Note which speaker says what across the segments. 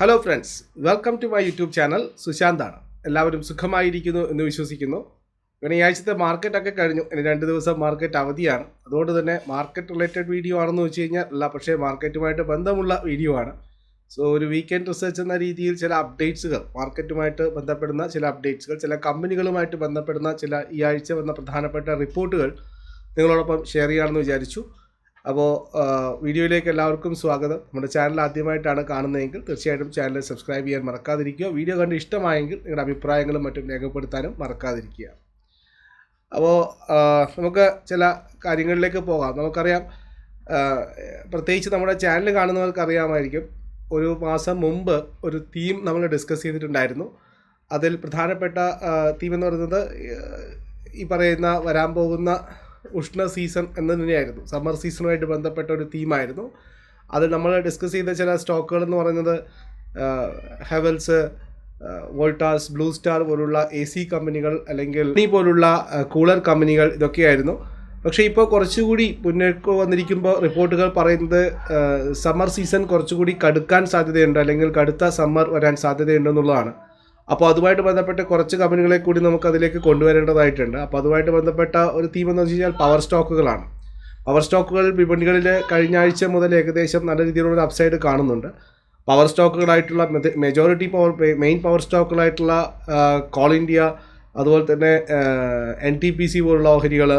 Speaker 1: Hello friends welcome to my YouTube channel സുശാന്താണ് എല്ലാവരും സുഖമായിരിക്കുന്നു എന്ന് വിശ്വസിക്കുന്നു. ഇങ്ങനെ ഈ ആഴ്ചത്തെ മാർക്കറ്റൊക്കെ കഴിഞ്ഞു. ഇനി രണ്ട് ദിവസം മാർക്കറ്റ് അവധിയാണ്. അതുകൊണ്ട് തന്നെ മാർക്കറ്റ് റിലേറ്റഡ് വീഡിയോ ആണെന്ന് വെച്ച് കഴിഞ്ഞാൽ അല്ല പക്ഷേ മാർക്കറ്റുമായിട്ട് ബന്ധമുള്ള വീഡിയോ ആണ്. സോ ഒരു വീക്കെൻഡ് റിസർച്ച് എന്ന രീതിയിൽ ചില അപ്ഡേറ്റ്സുകൾ മാർക്കറ്റുമായിട്ട് ബന്ധപ്പെടുന്ന ചില അപ്ഡേറ്റ്സുകൾ ചില കമ്പനികളുമായിട്ട് ബന്ധപ്പെടുന്ന ചില ഈ ആഴ്ച വന്ന പ്രധാനപ്പെട്ട റിപ്പോർട്ടുകൾ നിങ്ങളോടൊപ്പം ഷെയർ ചെയ്യാമെന്ന് വിചാരിച്ചു. അപ്പോൾ വീഡിയോയിലേക്ക് എല്ലാവർക്കും സ്വാഗതം. നമ്മുടെ ചാനൽ ആദ്യമായിട്ടാണ് കാണുന്നതെങ്കിൽ തീർച്ചയായിട്ടും ചാനൽ സബ്സ്ക്രൈബ് ചെയ്യാൻ മറക്കാതിരിക്കുക. വീഡിയോ കണ്ട് ഇഷ്ടമായെങ്കിൽ നിങ്ങളുടെ അഭിപ്രായങ്ങളും മറ്റും രേഖപ്പെടുത്താനും മറക്കാതിരിക്കുക. അപ്പോൾ നമുക്ക് ചില കാര്യങ്ങളിലേക്ക് പോകാം. നമുക്കറിയാം പ്രത്യേകിച്ച് നമ്മുടെ ചാനൽ കാണുന്നവർക്ക് അറിയാമായിരിക്കും ഒരു മാസം മുമ്പ് ഒരു തീം നമ്മൾ ഡിസ്കസ് ചെയ്തിട്ടുണ്ടായിരുന്നു. അതിൽ പ്രധാനപ്പെട്ട തീം എന്ന് പറയുന്നത് ഈ പറയുന്ന വരാൻ പോകുന്ന ഉഷ്ണ സീസൺ എന്ന് തന്നെയായിരുന്നു സമ്മർ സീസണുമായിട്ട് ബന്ധപ്പെട്ട ഒരു തീമായിരുന്നു. അത് നമ്മൾ ഡിസ്കസ് ചെയ്ത ചില സ്റ്റോക്കുകൾ എന്ന് പറയുന്നത് ഹെവൽസ് വോൾട്ടാസ് ബ്ലൂ സ്റ്റാർ പോലുള്ള എ സി കമ്പനികൾ അല്ലെങ്കിൽ ഈ പോലുള്ള കൂളർ കമ്പനികൾ ഇതൊക്കെയായിരുന്നു. പക്ഷേ ഇപ്പോൾ കുറച്ചുകൂടി മുന്നേക്ക് വന്നിരിക്കുമ്പോൾ റിപ്പോർട്ടുകൾ പറയുന്നത് സമ്മർ സീസൺ കുറച്ചുകൂടി കടുക്കാൻ സാധ്യതയുണ്ട് അല്ലെങ്കിൽ കടുത്ത സമ്മർ വരാൻ സാധ്യതയുണ്ടെന്നുള്ളതാണ് അപ്പോൾ അതുമായിട്ട് ബന്ധപ്പെട്ട് കുറച്ച് കമ്പനികളെ കൂടി നമുക്ക് അതിലേക്ക് കൊണ്ടുവരേണ്ടതായിട്ടുണ്ട്. അപ്പോൾ അതുമായിട്ട് ബന്ധപ്പെട്ട ഒരു തീം എന്ന് വെച്ച് കഴിഞ്ഞാൽ പവർ സ്റ്റോക്കുകളാണ് പവർ സ്റ്റോക്കുകൾ വിപണികളിൽ കഴിഞ്ഞ ആഴ്ച മുതൽ ഏകദേശം നല്ല രീതിയിലുള്ള അപ്സൈഡ് കാണുന്നുണ്ട്. പവർ സ്റ്റോക്കുകളായിട്ടുള്ള മെജോറിറ്റി പവർ മെയിൻ പവർ സ്റ്റോക്കുകളായിട്ടുള്ള കോൾ ഇന്ത്യ അതുപോലെ തന്നെ എൻ ടി പി സി പോലുള്ള ഓഹരികൾ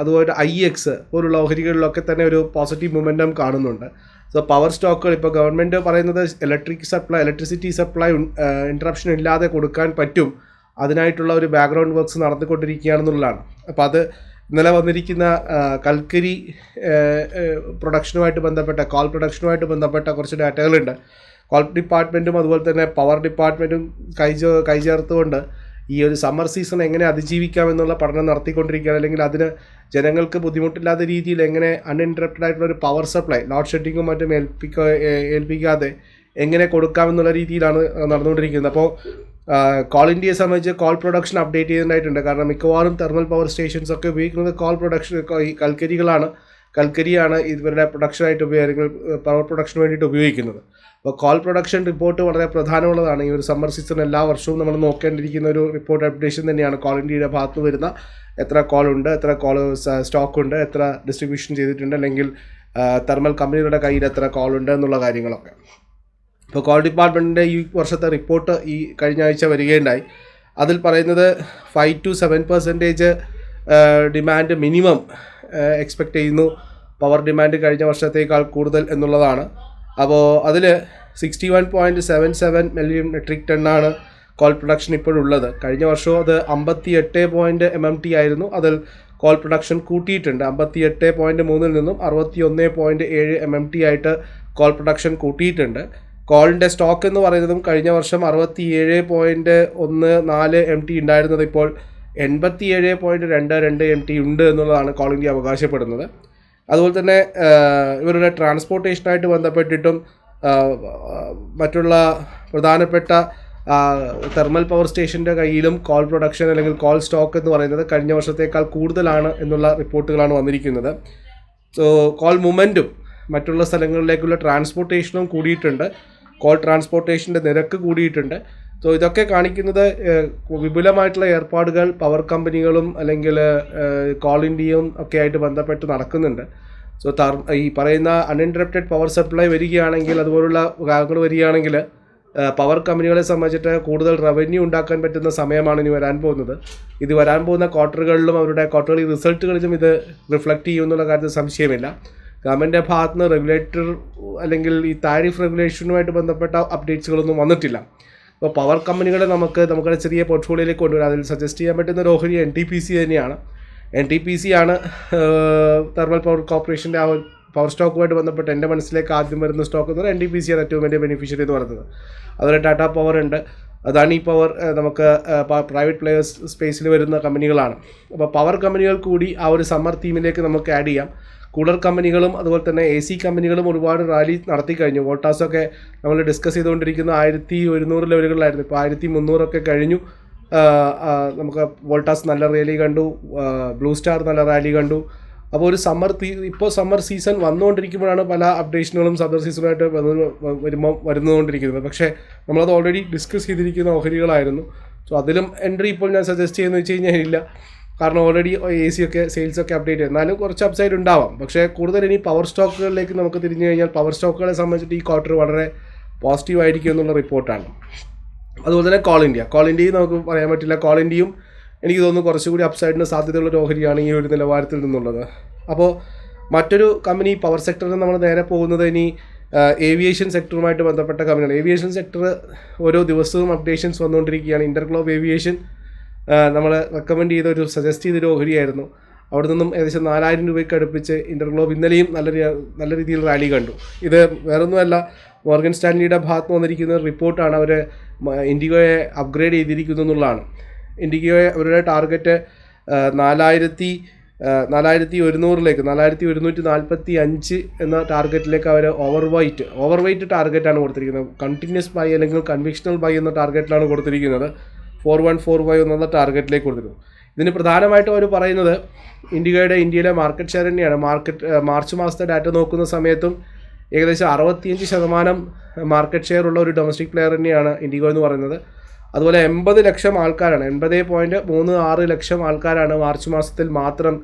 Speaker 1: അതുപോലെ ഐ എക്സ് പോലുള്ള ഓഹരികളിലൊക്കെ തന്നെ ഒരു പോസിറ്റീവ് മൊമെന്റം കാണുന്നുണ്ട്. സോ പവർ സ്റ്റോക്കുകൾ ഇപ്പോൾ ഗവൺമെന്റ് പറയുന്നത് electric supply electricity supply interruption ഇല്ലാതെ കൊടുക്കാൻ പറ്റും. അതിനായിട്ടുള്ള ഒരു ബാക്ക്ഗ്രൗണ്ട് വർക്ക്സ് നടത്തിക്കൊണ്ടിരിക്കുകയാണെന്നുള്ളതാണ് അപ്പോൾ അത് ഇന്നലെ വന്നിരിക്കുന്ന കൽക്കരി പ്രൊഡക്ഷനുമായിട്ട് ബന്ധപ്പെട്ട കോൾ പ്രൊഡക്ഷനുമായിട്ട് ബന്ധപ്പെട്ട കുറച്ച് ഡാറ്റകളുണ്ട് കോൾ ഡിപ്പാർട്ട്മെന്റും അതുപോലെ തന്നെ പവർ ഡിപ്പാർട്ട്മെന്റും കൈ കൈചേർത്തുകൊണ്ട് ഈ ഒരു സമ്മർ സീസൺ എങ്ങനെ അതിജീവിക്കാം എന്നുള്ള പഠനം നടത്തിക്കൊണ്ടിരിക്കുകയാണ്. അല്ലെങ്കിൽ അതിന് ജനങ്ങൾക്ക് ബുദ്ധിമുട്ടില്ലാത്ത രീതിയിൽ എങ്ങനെ അൺഇന്ററപ്റ്റഡ് ആയിട്ടുള്ള ഒരു പവർ സപ്ലൈ ലോഡ് ഷെഡിങ്ങും മറ്റും ഏൽപ്പിക്ക ഏൽപ്പിക്കാതെ എങ്ങനെ കൊടുക്കാമെന്നുള്ള രീതിയിലാണ് നടന്നുകൊണ്ടിരിക്കുന്നത്. അപ്പോൾ കോൾ ഇന്ത്യയെ സംബന്ധിച്ച് കോൾ പ്രൊഡക്ഷൻ അപ്ഡേറ്റ് ചെയ്യുന്നതായിട്ടുണ്ട് കാരണം മിക്കവാറും തെർമൽ പവർ സ്റ്റേഷൻസ് ഒക്കെ ഉപയോഗിക്കുന്നത് കോൾ പ്രൊഡക്ഷൻ കൽക്കരികളാണ്. കൽക്കരിയാണ് ഇവരുടെ പ്രൊഡക്ഷനായിട്ട് ഉപയോഗിക്കുന്നത് പവർ പ്രൊഡക്ഷന് വേണ്ടിയിട്ട് ഉപയോഗിക്കുന്നത്. അപ്പോൾ കോൾ പ്രൊഡക്ഷൻ റിപ്പോർട്ട് വളരെ പ്രധാനമുള്ളതാണ്. ഈ ഒരു സമ്മർ സീസൺ എല്ലാ വർഷവും നമ്മൾ നോക്കേണ്ടിയിരിക്കുന്ന ഒരു റിപ്പോർട്ട് അപ്ഡേഷൻ തന്നെയാണ്. കോൾ ഇന്ത്യയുടെ ഭാഗത്ത് വരുന്ന എത്ര കോൾ ഉണ്ട് എത്ര കോൾ സ്റ്റോക്ക് ഉണ്ട് എത്ര ഡിസ്ട്രിബ്യൂഷൻ ചെയ്തിട്ടുണ്ട് അല്ലെങ്കിൽ തെർമൽ കമ്പനികളുടെ കയ്യിൽ എത്ര കോൾ ഉണ്ട് എന്നുള്ള കാര്യങ്ങളൊക്കെ. ഇപ്പോൾ കോൾ ഡിപ്പാർട്ട്മെന്റിന്റെ ഈ വർഷത്തെ റിപ്പോർട്ട് ഈ കഴിഞ്ഞ ആഴ്ച വരികയുണ്ടായി. അതിൽ പറയുന്നത് five to seven percentage demand minimum expect ചെയ്യുന്നു. പവർ ഡിമാൻഡ് കഴിഞ്ഞ വർഷത്തേക്കാൾ കൂടുതൽ എന്നുള്ളതാണ്. അപ്പോൾ അതിൽ sixty one point seven seven million metric ടണ്ണാണ് coal production ഇപ്പോഴുള്ളത്. കഴിഞ്ഞ വർഷവും അത് അമ്പത്തി എട്ട് പോയിന്റ് എം എം ടി ആയിരുന്നു. അതിൽ കോൾ പ്രൊഡക്ഷൻ കൂട്ടിയിട്ടുണ്ട്. അമ്പത്തി എട്ട് പോയിന്റ് മൂന്നിൽ നിന്നും അറുപത്തി ഒന്ന് പോയിന്റ് ഏഴ് എം എം ടി ആയിട്ട് കോൾ പ്രൊഡക്ഷൻ കൂട്ടിയിട്ടുണ്ട്. കോളിന്റെ സ്റ്റോക്ക് എന്ന് പറയുന്നതും കഴിഞ്ഞ വർഷം അറുപത്തി ഏഴ് പോയിന്റ് ഒന്ന് നാല് എം ടി ഉണ്ടായിരുന്നത് ഇപ്പോൾ എൺപത്തി ഏഴ് പോയിന്റ് രണ്ട് രണ്ട് എം ടി ഉണ്ട് എന്നുള്ളതാണ് കോൾ ഇന്ത്യ അവകാശപ്പെടുന്നത്. അതുപോലെ തന്നെ ഇവരുടെ ട്രാൻസ്പോർട്ടേഷനായിട്ട് ബന്ധപ്പെട്ടിട്ടും മറ്റുള്ള പ്രധാനപ്പെട്ട തെർമൽ പവർ സ്റ്റേഷന്റെ കയ്യിലും കോൾ പ്രൊഡക്ഷൻ അല്ലെങ്കിൽ കോൾ സ്റ്റോക്ക് എന്ന് പറയുന്നത് കഴിഞ്ഞ വർഷത്തേക്കാൾ കൂടുതലാണ് എന്നുള്ള റിപ്പോർട്ടുകളാണ് വന്നിരിക്കുന്നത്. സോ കോൾ മൂമെന്റും മറ്റുള്ള സ്ഥലങ്ങളിലേക്കുള്ള ട്രാൻസ്പോർട്ടേഷനും കൂടിയിട്ടുണ്ട്. കോൾ ട്രാൻസ്പോർട്ടേഷന്റെ നിരക്ക് കൂടിയിട്ടുണ്ട്. സോ ഇതൊക്കെ കാണിക്കുന്നത് വിപുലമായിട്ടുള്ള ഏർപ്പാടുകൾ പവർ കമ്പനികളും അല്ലെങ്കിൽ കോൾ ഇന്ത്യയും ഒക്കെ ആയിട്ട് ബന്ധപ്പെട്ട് നടക്കുന്നുണ്ട്. സോ തർ ഈ പറയുന്ന അൺഇന്ററപ്റ്റഡ് പവർ സപ്ലൈ വരികയാണെങ്കിൽ അതുപോലുള്ള കാര്യങ്ങൾ വരികയാണെങ്കിൽ പവർ കമ്പനികളെ സംബന്ധിച്ചിട്ട് കൂടുതൽ റവന്യൂ ഉണ്ടാക്കാൻ പറ്റുന്ന സമയമാണ് ഇനി വരാൻ പോകുന്നത്. ഇത് വരാൻ പോകുന്ന ക്വാർട്ടറുകളിലും അവരുടെ ക്വാർട്ടർലി റിസൾട്ടുകളിലും ഇത് റിഫ്ലക്റ്റ് ചെയ്യുമെന്നുള്ള കാര്യത്തിൽ സംശയമില്ല. ഗവൺമെന്റിന്റെ ഭാഗത്തുനിന്ന് റെഗുലേറ്റർ അല്ലെങ്കിൽ ഈ താരിഫ് റെഗുലേഷനുമായിട്ട് ബന്ധപ്പെട്ട അപ്ഡേറ്റ്സുകളൊന്നും വന്നിട്ടില്ല. അപ്പോൾ പവർ കമ്പനികളെ നമുക്ക് നമുക്കൊരു ചെറിയ പോർട്ട്ഫോളിയോയിലേക്ക് കൊണ്ടുവരാം. അതിൽ സജസ്റ്റ് ചെയ്യാൻ പറ്റുന്ന ഓഹരി എൻ ടി പി സി തന്നെയാണ്. എൻ ടി പി സി ആണ് തെർമൽ പവർ കോർപ്പറേഷന്റെ ആ പവർ സ്റ്റോക്കുമായിട്ട് ബന്ധപ്പെട്ട് എന്റെ മനസ്സിലേക്ക് ആദ്യം വരുന്ന സ്റ്റോക്ക് എന്ന് പറഞ്ഞാൽ എൻ ടി പി സി ആണ് ഏറ്റവും വലിയ ബെനിഫിഷ്യറി എന്ന് പറയുന്നത്. അതുപോലെ ടാറ്റ പവർ ഉണ്ട്. അതാണ് ഈ പവർ നമുക്ക് പ്രൈവറ്റ് പ്ലെയേഴ്സ് സ്പേസിൽ വരുന്ന കമ്പനികളാണ്. അപ്പോൾ പവർ കമ്പനികൾ കൂടി ആ ഒരു സമ്മർ തീമിലേക്ക് നമുക്ക് ആഡ് ചെയ്യാം. കൂളർ കമ്പനികളും അതുപോലെ തന്നെ എ സി കമ്പനികളും ഒരുപാട് റാലി നടത്തി കഴിഞ്ഞു. വോട്ടാസൊക്കെ നമ്മൾ ഡിസ്കസ് ചെയ്തുകൊണ്ടിരിക്കുന്ന ആയിരത്തി ഒരുന്നൂറ് ലെവലുകളിലായിരുന്നു. ഇപ്പോൾ ആയിരത്തി മുന്നൂറൊക്കെ കഴിഞ്ഞു. നമുക്ക് വോൾട്ടാസ് നല്ല റാലി കണ്ടു. ബ്ലൂ സ്റ്റാർ നല്ല റാലി കണ്ടു. അപ്പോൾ ഒരു സമ്മർ ഇപ്പോൾ സമ്മർ സീസൺ വന്നുകൊണ്ടിരിക്കുമ്പോഴാണ് പല അപ്ഡേഷനുകളും സമ്മർ സീസണായിട്ട് വരുമ്പോൾ വരുന്നുകൊണ്ടിരിക്കുന്നത്. പക്ഷേ നമ്മളത് ഓൾറെഡി ഡിസ്കസ് ചെയ്തിരിക്കുന്ന ഓഹരികളായിരുന്നു. സോ അതിലും എൻട്രി ഇപ്പോൾ ഞാൻ സജസ്റ്റ് ചെയ്യുന്നത് വെച്ച് കഴിഞ്ഞാൽ ഇല്ല. കാരണം ഓൾറെഡി എ സി ഒക്കെ സെയിൽസ് ഒക്കെ അപ്ഡേറ്റ് എന്നാലും കുറച്ച് അപ്സൈഡ് ഉണ്ടാവാം. പക്ഷേ കൂടുതൽ ഇനി പവർ സ്റ്റോക്കുകളിലേക്ക് നമുക്ക് തിരിഞ്ഞു കഴിഞ്ഞാൽ പവർ സ്റ്റോക്കുകളെ സംബന്ധിച്ചിട്ട് ഈ ക്വാർട്ടർ വളരെ പോസിറ്റീവ് ആയിരിക്കും എന്നുള്ള റിപ്പോർട്ടാണ് അതുപോലെ തന്നെ കോൾ ഇന്ത്യ കോൾ ഇന്ത്യയും നമുക്ക് പറയാൻ പറ്റില്ല. കോൾ ഇന്ത്യയും എനിക്ക് തോന്നുന്നു കുറച്ചുകൂടി അപ്സൈഡിന് സാധ്യതയുള്ള ഒരു ഓഹരിയാണ് ഈ ഒരു നിലവാരത്തിൽ നിന്നുള്ളത്. അപ്പോൾ മറ്റൊരു കമ്പനി പവർ സെക്ടറിൽ നമ്മൾ നേരെ പോകുന്നത് ഇനി ഏവിയേഷൻ സെക്ടറുമായിട്ട് ബന്ധപ്പെട്ട കമ്പനികൾ ഏവിയേഷൻ സെക്ടർ ഓരോ ദിവസവും അപ്ഡേഷൻസ് വന്നുകൊണ്ടിരിക്കുകയാണ്. ഇന്റർഗ്ലോബ് ഏവിയേഷൻ നമ്മൾ റെക്കമെൻഡ് ചെയ്ത ഒരു സജസ്റ്റ് ചെയ്തൊരു ഓഹരിയായിരുന്നു. അവിടെ നിന്നും ഏകദേശം നാലായിരം രൂപയ്ക്ക് അടുപ്പിച്ച് ഇന്റർഗ്ലോബ് ഇന്നലെയും നല്ല നല്ല രീതിയിൽ റാലി കണ്ടു. ഇത് വേറൊന്നുമല്ല മോർഗൻ സ്റ്റാൻലിയുടെ ഭാഗത്ത് വന്നിരിക്കുന്ന റിപ്പോർട്ടാണ് അവർ ഇൻഡിഗോയെ അപ്ഗ്രേഡ് ചെയ്തിരിക്കുന്നു എന്നുള്ളതാണ്. ഇൻഡിഗോയെ അവരുടെ ടാർഗറ്റ് നാലായിരത്തി നാലായിരത്തി ഒരുന്നൂറിലേക്ക് നാലായിരത്തി ഒരുന്നൂറ്റി നാൽപ്പത്തി അഞ്ച് എന്ന ടാർഗറ്റിലേക്ക് അവർ ഓവർ വൈറ്റ് ഓവർ വൈറ്റ് ടാർഗറ്റാണ് കൊടുത്തിരിക്കുന്നത്. കണ്ടിന്യൂസ് ബൈ അല്ലെങ്കിൽ കൺവിക്ഷണൽ ബൈ എന്ന ടാർഗറ്റിലാണ് കൊടുത്തിരിക്കുന്നത്. ഫോർ വൺ ഫോർ ഫൈവ് എന്ന ടാർഗറ്റിലേക്ക് കൊടുത്തിരുന്നു. ഇതിന് പ്രധാനമായിട്ടും അവർ പറയുന്നത് ഇന്ത്യയുടെ ഇന്ത്യയിലെ മാർക്കറ്റ് ഷെയർ തന്നെയാണ്. മാർക്കറ്റ് മാർച്ച് മാസത്തെ ഡാറ്റ നോക്കുന്ന സമയത്തും ഏകദേശം അറുപത്തിയഞ്ച് ശതമാനം മാർക്കറ്റ് ഷെയർ ഉള്ള ഒരു ഡൊമസ്റ്റിക് പ്ലെയർ തന്നെയാണ് ഇൻഡിഗോ എന്ന് പറയുന്നത്. അതുപോലെ എൺപത് ലക്ഷം ആൾക്കാരാണ് എൺപത് പോയിന്റ് മൂന്ന് ആറ് ലക്ഷം ആൾക്കാരാണ് മാർച്ച് മാസത്തിൽ മാത്രം